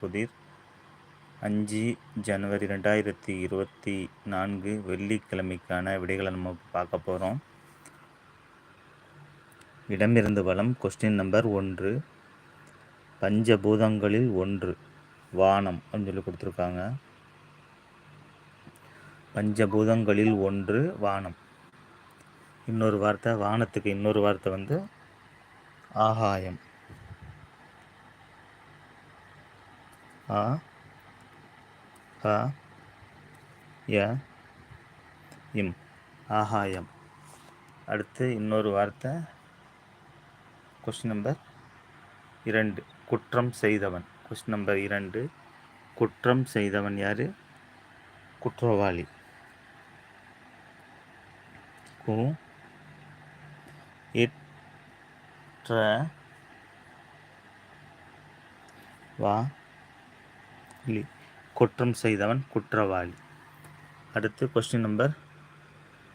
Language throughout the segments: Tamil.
புதிர் அஞ்சு ஜனவரி ரெண்டாயிரத்தி இருபத்தி நான்கு வெள்ளிக்கிழமைக்கான விடைகளை நம்ம பார்க்க போகிறோம் இடமிருந்து வளம் கொஸ்டின் நம்பர் ஒன்று. பஞ்சபூதங்களில் ஒன்று வானம் அப்படின்னு சொல்லி கொடுத்துருக்காங்க. பஞ்சபூதங்களில் ஒன்று வானம். இன்னொரு வார்த்தை வானத்துக்கு இன்னொரு வார்த்தை வந்து ஆகாயம். ஆ ஆ ய இம் ஆகாயம். அடுத்து இன்னொரு வார்த்தை. கொஸ்டின் நம்பர் இரண்டு. குற்றம் செய்தவன். கொஸ்டின் நம்பர் இரண்டு. குற்றம் செய்தவன் யார்? குற்றவாளி. கு. இற்ற வா. இல்லை குற்றம் செய்தவன் குற்றவாளி. அடுத்து கொஸ்டின் நம்பர்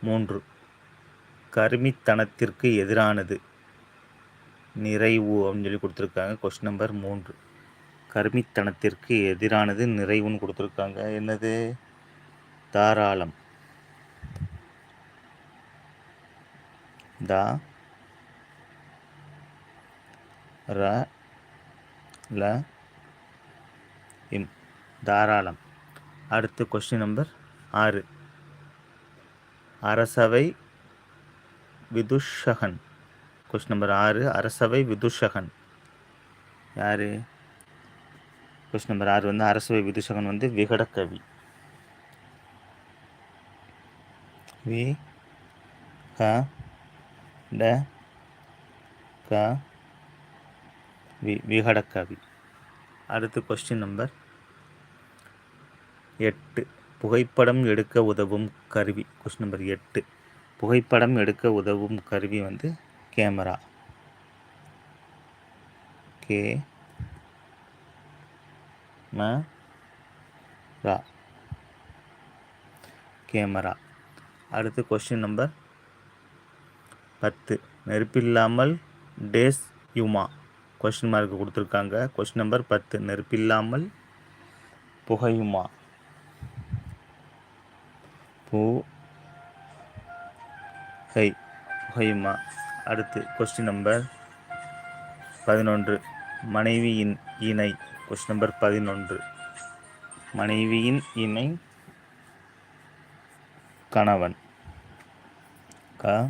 மூன்று. கருமித்தனத்திற்கு எதிரானது. நிறைவு அப்படின்னு சொல்லி கொடுத்துருக்காங்க. கொஸ்டின் நம்பர் மூன்று. கருமித்தனத்திற்கு எதிரானது நிறைவுன்னு கொடுத்துருக்காங்க. என்னது? தாராளம். தா ர ல இம் தாராளம். அடுத்து கொஸ்டின் நம்பர் ஆறு. அரசவை விதுஷகன். கொஸ்டின் நம்பர் ஆறு அரசவை விதுஷகன். யார்? கொஸ்டின் நம்பர் ஆறு வந்து அரசவை விதுஷகன் வந்து விகடக்கவி வி க ட க வி விகடக்கவி அடுத்து கொஸ்டின் நம்பர் எட்டு. புகைப்படம் எடுக்க உதவும் கருவி. கொஸ்டின் நம்பர் எட்டு. புகைப்படம் எடுக்க உதவும் கருவி வந்து கேமரா. கே ம ரா கேமரா. அடுத்து கொஸ்டின் நம்பர் பத்து. நெருப்பில்லாமல் டேஸ் யுமா. கொஸ்டின் மார்க் கொடுத்துருக்காங்க. கொஸ்டின் நம்பர் பத்து. நெருப்பில்லாமல் புகையுமா? பூ ஹை புகையுமா? அடுத்து கொஸ்டின் நம்பர் பதினொன்று. மனைவியின் இணை. கொஸ்டின் நம்பர் பதினொன்று. மனைவியின் இணை கணவன். க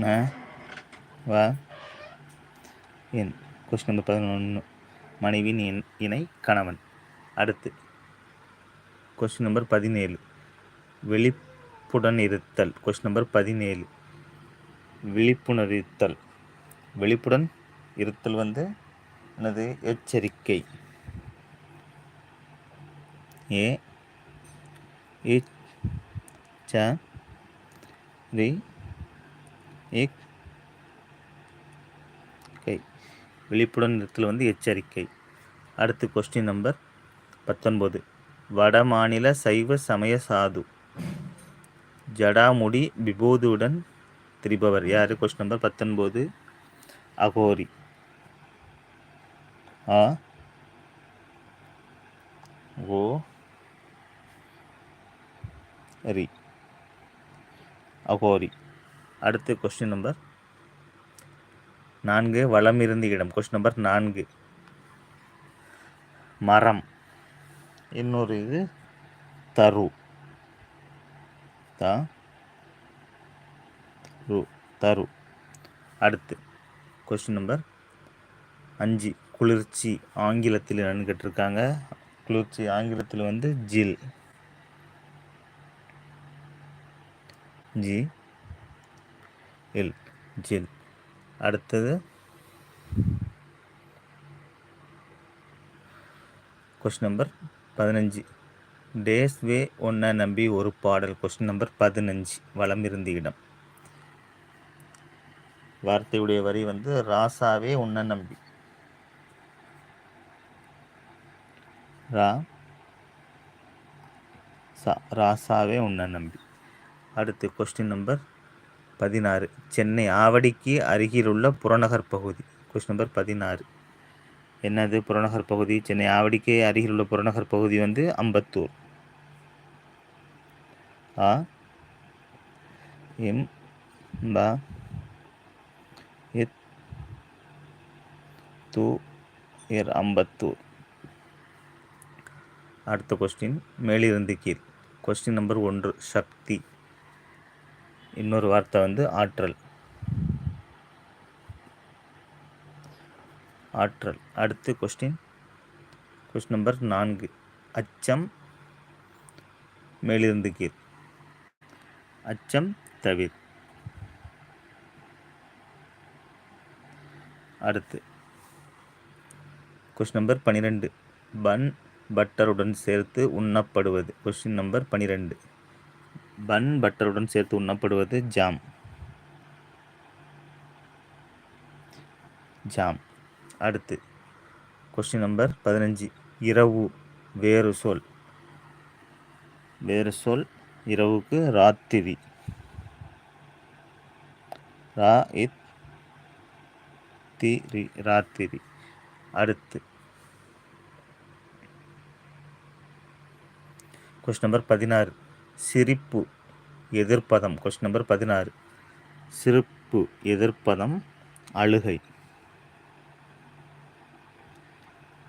ந வ என் கொஸ்டின் நம்பர் பதினொன்று மனைவியின் இண் இணை கணவன். அடுத்து கொஸ்டின் நம்பர் பதினேழு. விழிப்புடன் இருத்தல் கொஸ்டின் நம்பர் பதினேழு. விழிப்புணர்த்தல் விழிப்புடன் இருத்தல் வந்து எனது எச்சரிக்கை. ஏ இச் ச ரி இக் கை விழிப்புடன் இடத்துல வந்து எச்சரிக்கை. அடுத்து கொஸ்டின் நம்பர் பத்தொன்பது. வட மாநில சைவ சமய சாது. ஜடாமுடி விபூதியுடன் திரிபவர். யார்? கொஸ்டின் நம்பர் பத்தொன்பது. அகோரி. ஆ. ஓ. ரி. அகோரி. அடுத்து கொஸ்டின் நம்பர் நான்கு வளம் இருந்து இடம். கொஸ்டின் நம்பர் நான்கு. மரம். இன்னொரு இது தரு. த ரு தரு. அடுத்து கொஸ்டின் நம்பர் அஞ்சு. குளிர்ச்சி ஆங்கிலத்தில் என்னன்னு கேட்டிருக்காங்க. குளிர்ச்சி ஆங்கிலத்தில் வந்து ஜில். ஜி எல் ஜில். அடுத்தது. கொஸ்டின் நம்பர் பதினஞ்சு. டேஸ் வே ஒன்றை நம்பி ஒரு பாடல். கொஸ்டின் நம்பர் பதினஞ்சு. வளம் இருந்த இடம். வார்த்தையுடைய வரி வந்து ராசாவே உன்னை நம்பி. ரா சா ராசாவே உன்னை நம்பி. அடுத்து கொஸ்டின் நம்பர் பதினாறு. சென்னை ஆவடிக்கு அருகிலுள்ள புறநகர் பகுதி. கொஸ்டின் நம்பர் பதினாறு. என்னது புறநகர் பகுதி? சென்னை ஆவடிக்கு அருகிலுள்ள புறநகர் பகுதி வந்து அம்பத்தூர். ஆ? எம். ப. எத். து. எர். அம்பத்தூர். அடுத்த கொஸ்டின் மேலிருந்து கீழ். கொஸ்டின் நம்பர் ஒன்று. சக்தி. இன்னொரு வார்த்தை வந்து ஆற்றல். ஆற்றல். அடுத்து கொஸ்டின் கொஸ்டின் நம்பர் நான்கு. அச்சம் மேலிருந்து கீழ். அச்சம் தவிர். அடுத்து. கொஸ்டின் நம்பர் பன்னிரெண்டு பன் பட்டருடன் சேர்த்து உண்ணப்படுவது. கொஸ்டின் நம்பர் பன்னிரெண்டு பன் பட்டருடன் சேர்த்து உண்ணப்படுவது ஜாம். ஜாம். அடுத்து கொஸ்டின் நம்பர் பதினஞ்சு. இரவு வேறு சொல். வேறு சொல் இரவுக்கு ராத்திரி. ரா இத் திரி ராத்திரி. அடுத்து கொஸ்டின் நம்பர் பதினாறு. சிரிப்பு எதிர்ப்பதம். கொஸ்டின் நம்பர் பதினாறு. சிரிப்பு எதிர்ப்பதம் அழுகை.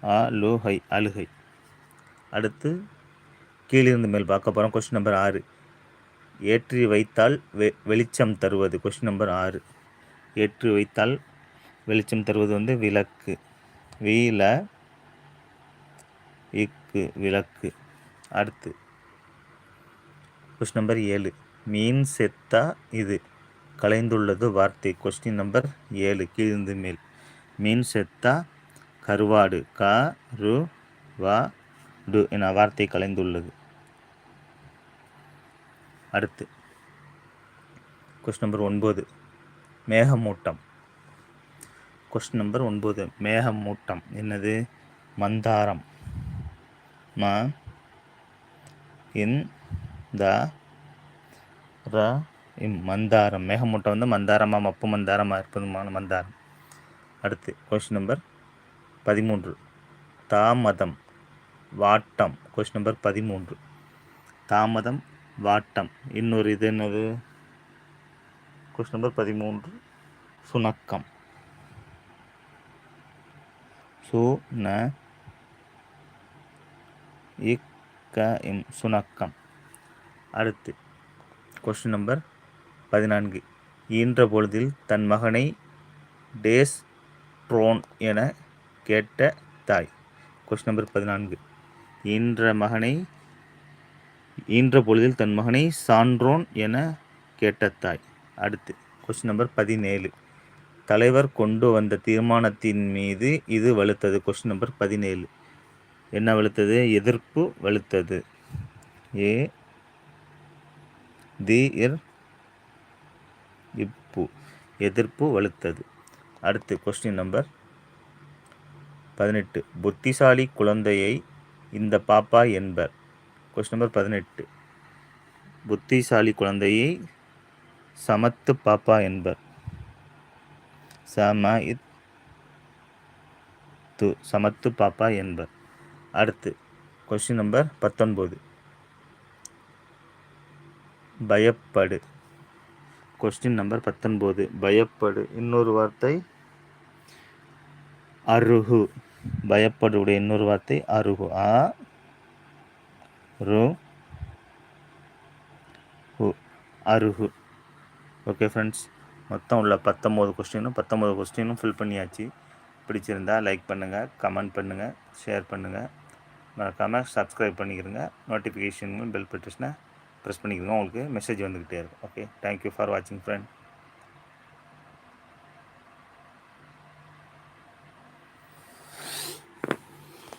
அலுகை அழுகை. அடுத்து கீழிருந்து மேல் பார்க்க போகிறோம் கொஸ்டின் நம்பர் ஆறு. ஏற்றி வைத்தால் வெ வெளிச்சம் தருவது. கொஸ்டின் நம்பர் ஆறு. ஏற்றி வைத்தால் வெளிச்சம் தருவது வந்து விளக்கு. வீல இக்கு விளக்கு. அடுத்து கொஸ்டின் நம்பர் ஏழு. மீன் செத்தா இது? கலைந்துள்ளது வார்த்தை. கொஸ்டின் நம்பர் ஏழு. கீழ்ந்து மேல். மீன் செத்தா கருவாடு. க ரு வா டு என வார்த்தை கலைந்துள்ளது. அடுத்து. கொஸ்டின் நம்பர் ஒன்பது. மேகமூட்டம். கொஸ்டின் நம்பர் ஒன்பது. மேகமூட்டம். என்னது? மந்தாரம். ம இன் த ர இம் மந்தாரம். மேகமூட்டம் வந்து மந்தாரமாக மப்பு மந்தாரமாக இருப்பதுமான மந்தாரம். அடுத்து கொஸ்டின் நம்பர் பதிமூன்று. தாமதம் வாட்டம். கொஸ்டின் நம்பர் பதிமூன்று. தாமதம் வாட்டம். இன்னொரு இது என்னது? கொஸ்டின் நம்பர் பதிமூன்று. சுணக்கம். சு ந இக்க இம் சுணக்கம். அடுத்து கொஸ்டின் நம்பர் பதினான்கு. ஈன்ற பொழுதில் தன் மகனை டேஸ் ட்ரோன் என கேட்ட தாய். கொஸ்டின் நம்பர் பதினான்கு. ஈன்ற மகனை ஈன்ற பொழுதில் தன் மகனை சான்றோன் என கேட்ட தாய். அடுத்து கொஸ்டின் நம்பர் பதினேழு. தலைவர் கொண்டு வந்த தீர்மானத்தின் மீது இது வலுத்தது. கொஸ்டின் நம்பர் பதினேழு. என்ன வலுத்தது? எதிர்ப்பு வலுத்தது. ஏ தி இர் இப்பு எதிர்ப்பு வலுத்தது. அடுத்து கொஸ்டின் நம்பர் பதினெட்டு. புத்திசாலி குழந்தையை இந்த பாப்பா என்பர். கொஸ்டின் நம்பர் பதினெட்டு. புத்திசாலி குழந்தையை சமத்து பாப்பா என்பர். சம து சமத்து பாப்பா என்பர். அடுத்து கொஸ்டின் நம்பர் பத்தொன்பது. பயப்படு. கொஸ்டின் நம்பர் பத்தொன்பது. பயப்படு. இன்னொரு வார்த்தை அருகு. பயப்படுடைய இன்னொரு வார்த்தை அருகு. ஆ ரு ஹு அருகு. ஓகே ஃப்ரெண்ட்ஸ் மொத்தம் உள்ள பத்தொம்போது கொஸ்டினும் பத்தொம்போது கொஸ்டினும் ஃபில் பண்ணியாச்சு. பிடிச்சிருந்தா லைக் பண்ணுங்கள் கமெண்ட் பண்ணுங்கள் ஷேர் பண்ணுங்கள் மறக்காமல் சப்ஸ்கிரைப் பண்ணிக்கிறங்க நோட்டிஃபிகேஷன் பெல் பட்டுச்சுன்னா ப்ரெஸ் பண்ணிக்கிறங்க உங்களுக்கு மெசேஜ் வந்துக்கிட்டே இருக்கும். ஓகே தேங்க்யூ ஃபார் வாட்சிங் ஃப்ரெண்ட்